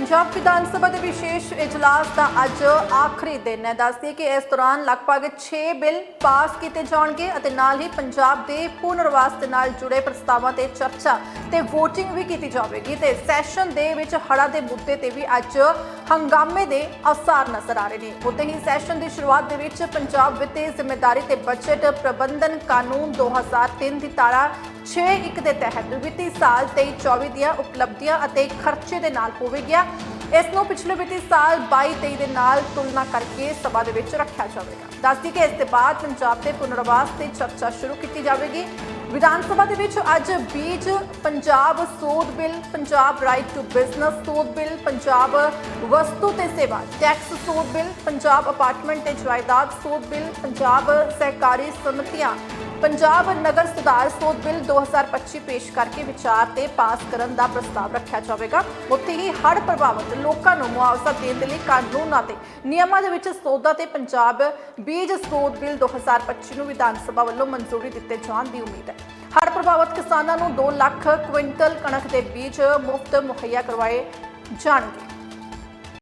ਪੰਜਾਬ ਵਿਧਾਨ ਸਭਾ ਦੇ ਵਿਸ਼ੇਸ਼ ਇਜਲਾਸ ਦਾ ਅੱਜ ਆਖਰੀ ਦਿਨ ਹੈ। ਦੱਸਦੀ ਕਿ ਇਸ ਦੌਰਾਨ ਲਗਭਗ 6 ਬਿੱਲ ਪਾਸ ਕੀਤੇ ਜਾਣਗੇ ਅਤੇ ਨਾਲ ਹੀ ਪੰਜਾਬ ਦੇ ਪੁਨਰਵਾਸ ਦੇ ਨਾਲ ਜੁੜੇ ਪ੍ਰਸਤਾਵਾਂ ਤੇ ਚਰਚਾ ਤੇ VOTING ਵੀ ਕੀਤੀ ਜਾਵੇਗੀ ਤੇ ਸੈਸ਼ਨ ਦੇ ਵਿੱਚ ਹੜਾ ਦੇ ਮੁੱਦੇ ਤੇ ਵੀ ਅੱਜ ਹੰਗਾਮੇ ਦੇ ਅਸਾਰ ਨਜ਼ਰ ਆ ਰਹੇ ਨੇ। ਉੱਤੇ ਹੀ ਸੈਸ਼ਨ ਦੀ ਸ਼ੁਰੂਆਤ ਦੇ ਵਿੱਚ ਪੰਜਾਬ ਵਿੱਤੀ ਜ਼ਿੰਮੇਵਾਰੀ ਤੇ ਬਜਟ ਪ੍ਰਬੰਧਨ ਕਾਨੂੰਨ 2003 ਦੀ ਧਾਰਾ 6.1 ਦੇ ਤਹਿਤ ਵਿੱਤੀ ਸਾਲ 23-24 ਦੀਆਂ ਉਪਲਬਧੀਆਂ ਅਤੇ ਖਰਚੇ ਦੇ ਨਾਲ ਹੋਵੇਗਾ ਇਸ ਨੂੰ ਪਿਛਲੇ ਵਿੱਤੀ ਸਾਲ 22-23 ਦੇ ਨਾਲ ਤੁਲਨਾ ਕਰਕੇ ਸਭਾ ਦੇ ਵਿੱਚ ਰੱਖਿਆ ਜਾਵੇਗਾ। ਦੱਸਦੀ ਕਿ ਇਸ ਦੇ ਬਾਅਦ ਪੰਜਾਬ ਦੇ ਪੁਨਰਵਾਸ ਤੇ ਚਰਚਾ ਸ਼ੁਰੂ ਕੀਤੀ ਜਾਵੇਗੀ। ਵਿਧਾਨ ਸਭਾ ਦੇ ਵਿੱਚ ਅੱਜ ਬੀਜ, ਪੰਜਾਬ ਸੋਧ bill, Punjab right to business ਸੋਧ ਬਿੱਲ, ਪੰਜਾਬ ਵਸਤੂ ਤੇ ਸੇਵਾ ਟੈਕਸ ਸੋਧ ਬਿੱਲ, ਪੰਜਾਬ ਅਪਾਰਟਮੈਂਟ ਤੇ ਜਾਇਦਾਦ ਸੋਧ ਬਿੱਲ, ਪੰਜਾਬ ਸਹਿਕਾਰੀ ਸਮਿਤੀਆਂ ਪੰਜਾਬ ਨਗਰ ਸੁਧਾਰ ਸੋਧ ਬਿੱਲ 2025 ਪੇਸ਼ ਕਰਕੇ ਵਿਚਾਰ ਤੇ ਪਾਸ ਕਰਨ ਦਾ ਪ੍ਰਸਤਾਵ ਰੱਖਿਆ ਜਾਵੇਗਾ। ਉੱਥੇ ਹੀ ਹੜ੍ਹ ਪ੍ਰਭਾਵਿਤ ਲੋਕਾਂ ਨੂੰ ਮੁਆਵਜ਼ਾ ਦੇਣ ਦੇ ਲਈ ਕਾਨੂੰਨਾਂ ਤੇ ਨਿਯਮਾਂ ਦੇ ਵਿੱਚ ਸੋਧਾਂ ਤੇ ਪੰਜਾਬ ਬੀਜ ਸੋਧ ਬਿੱਲ 2025 ਨੂੰ ਵਿਧਾਨ ਸਭਾ ਵੱਲੋਂ ਮਨਜ਼ੂਰੀ ਦਿੱਤੇ ਜਾਣ ਦੀ ਉਮੀਦ ਹੈ। ਹੜ੍ਹ ਪ੍ਰਭਾਵਿਤ ਕਿਸਾਨਾਂ ਨੂੰ 2 ਲੱਖ ਕੁਇੰਟਲ ਕਣਕ ਦੇ ਬੀਜ ਮੁਫਤ ਮੁਹੱਈਆ ਕਰਵਾਏ ਜਾਣਗੇ।